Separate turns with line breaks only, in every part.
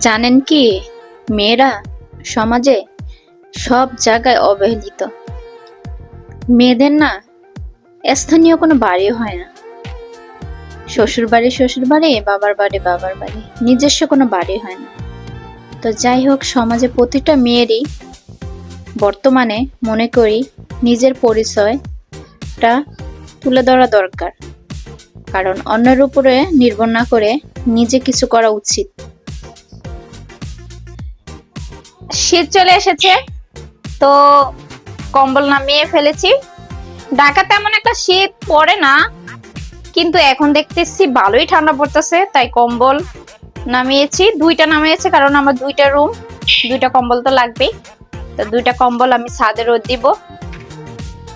জানেন কি? মেয়েরা সমাজে সব জায়গায় অবহেলিত। মেয়েদের না স্থানীয় কোনো বাড়ি হয় না। শ্বশুর বাড়ি শ্বশুর বাড়ি, বাবার বাড়ি বাবার বাড়ি, নিজস্ব কোনো বাড়ি হয় না। তো যাই হোক, সমাজে প্রতিটা মেয়েরই বর্তমানে মনে করি নিজের পরিচয়টা তুলে ধরা দরকার। কারণ অন্যের উপরে নির্ভর না করে নিজে কিছু করা উচিত।
শীত চলে এসেছে, তো কম্বল নামিয়ে ফেলেছি। ঢাকা তেমন একটা শীত পড়ে না, কিন্তু এখন দেখতেছি ভালোই ঠান্ডা পড়তেছে, তাই কম্বল নামিয়েছি। দুইটা নামিয়েছি, কারণ আমার দুইটা রুম, দুইটা কম্বল তো লাগবেই। তো দুইটা কম্বল আমি ছাদে রোদ দিব,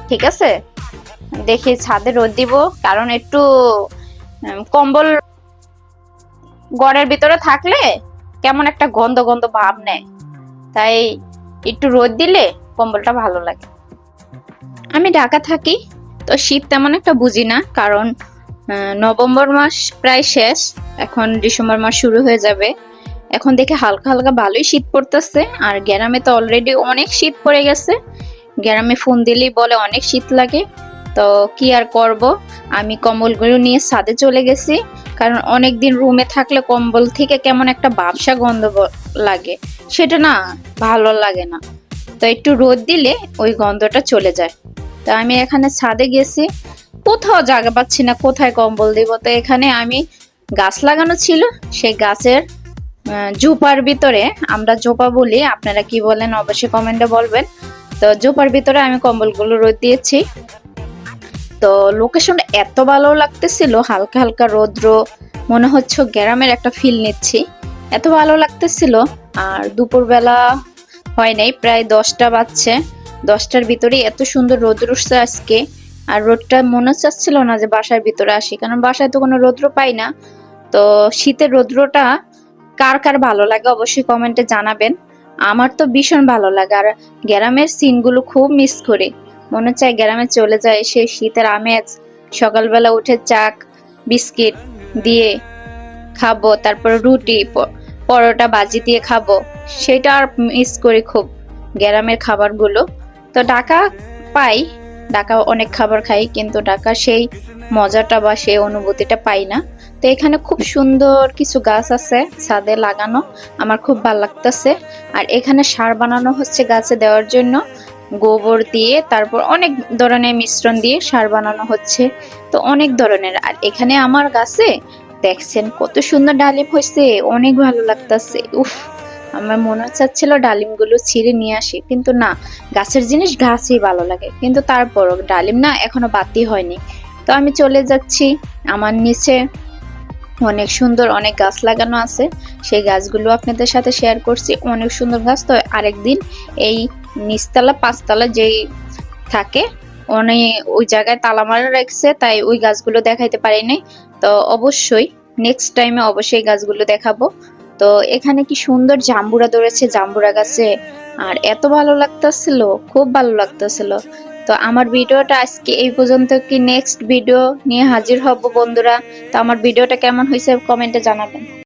ঠিক আছে? দেখি ছাদে রোদ দিব, কারণ একটু কম্বল ঘরের ভিতরে থাকলে কেমন একটা গন্ধ গন্ধ ভাব নেয়। তাই একটু রোদ দিলে কম্বলটা ভালো লাগে।
আমি ঢাকা থাকি, তো শীত তেমন একটা বুঝি না, কারণ নভেম্বর মাস প্রায় শেষ, এখন ডিসেম্বর মাস শুরু হয়ে যাবে। এখন দেখে হালকা হালকা ভালোই শীত পড়তেছে, আর গ্রামে তো অলরেডি অনেক শীত পড়ে গেছে। গ্রামে ফোন দিলেই বলে অনেক শীত লাগে। তো কি আর করব? আমি কম্বলগুলো নিয়ে ছাদে চলে গেছি। কারণ অনেক দিন রুমে থাকলে কম্বল থেকে কেমন একটা ব্যবসা গন্ধ লাগে। সেটা না ভালো লাগে না। তো একটু রোদ দিলে ওই গন্ধটা চলে যায়। তো আমি এখানে ছাদে গেছি। কোথাও জায়গা পাচ্ছি না, কোথায় কম্বল দিব? তো এখানে আমি গাছ লাগানো ছিল, সেই গাছের জোপার ভিতরে আমরা জোপা বলি। আপনারা কি বলেন অবশ্যই কমেন্টে বলবেন। তো জোপার ভিতরে আমি কম্বলগুলো রোদ দিয়েছি। তো লোকেশনটা এত ভালো লাগতেছিল, হালকা হালকা রৌদ্র, মনে হচ্ছে গ্রামের একটা ফিল নিচ্ছি। এত ভালো লাগতেছিল, আর দুপুরবেলা হয় নাই, প্রায় দশটা বাজছে। দশটার ভিতরে এত সুন্দর রোদ উঠছে আজকে, আর রোদটা মনে চাচ্ছিল না যে বাসার ভিতরে আসি, কারণ বাসায় তো কোনো রৌদ্র পাই না। তো শীতের রৌদ্রটা কার কার ভালো লাগে অবশ্যই কমেন্টে জানাবেন। আমার তো ভীষণ ভালো লাগে, আর গ্রামের সিনগুলো খুব মিস করি। মনে চায় গ্রামে চলে যায় সেই শীতের আমেজ। সকালবেলা উঠে চাক, বিস্কিট দিয়ে খাব, তারপর রুটি পরোটা, বাজি দিয়ে খাব। সেটা আর মিস করি খুব। গ্রামের খাবারগুলো। তো ঢাকা পাই ঢাকা অনেক খাবার খাই, কিন্তু ঢাকা সেই মজাটা বা সেই অনুভূতিটা পাই না। তো এখানে খুব সুন্দর কিছু গাছ আছে ছাদে লাগানো, আমার খুব ভালো লাগতেছে। আর এখানে সার বানানো হচ্ছে গাছে দেওয়ার জন্য। গোবর দিয়ে তারপর অনেক ধরনের মিশ্রণ দিয়ে সার বানানো হচ্ছে। তো অনেক ধরনের। আর এখানে আমার গাছে দেখছেন কত সুন্দর ডালিম হয়েছে, অনেক ভালো লাগতেছে। উফ, আমার মনে চাচ্ছিল ডালিমগুলো ছিঁড়ে নিয়ে আসি, কিন্তু না, গাছের জিনিস গাছই ভালো লাগে। কিন্তু তারপরও ডালিম না, এখনও বাতি হয়নি। তো আমি চলে যাচ্ছি, আমার নিচে অনেক সুন্দর অনেক গাছ লাগানো আছে। সেই গাছগুলো আপনাদের সাথে শেয়ার করছি, অনেক সুন্দর গাছ। তো আরেকদিন এই নিচতলা, পাঁচতলা যেই থাকে অনেক ওই জায়গায় তালা মারা রাখছে, তাই ওই গাছগুলো দেখাইতে পারিনি। তো অবশ্যই নেক্সট টাইমে অবশ্যই গাছগুলো দেখাবো। তো এখানে কি সুন্দর জাম্বুরা ধরেছে, জাম্বুরা গাছে। আর এত ভালো লাগতেছিল, খুব ভালো লাগতেছিল। তো আমার ভিডিওটা আজকে এই পর্যন্ত কি নেক্সট ভিডিও নিয়ে হাজির হব বন্ধুরা? তো আমার ভিডিওটা কেমন হয়েছে, কমেন্টে জানাবেন।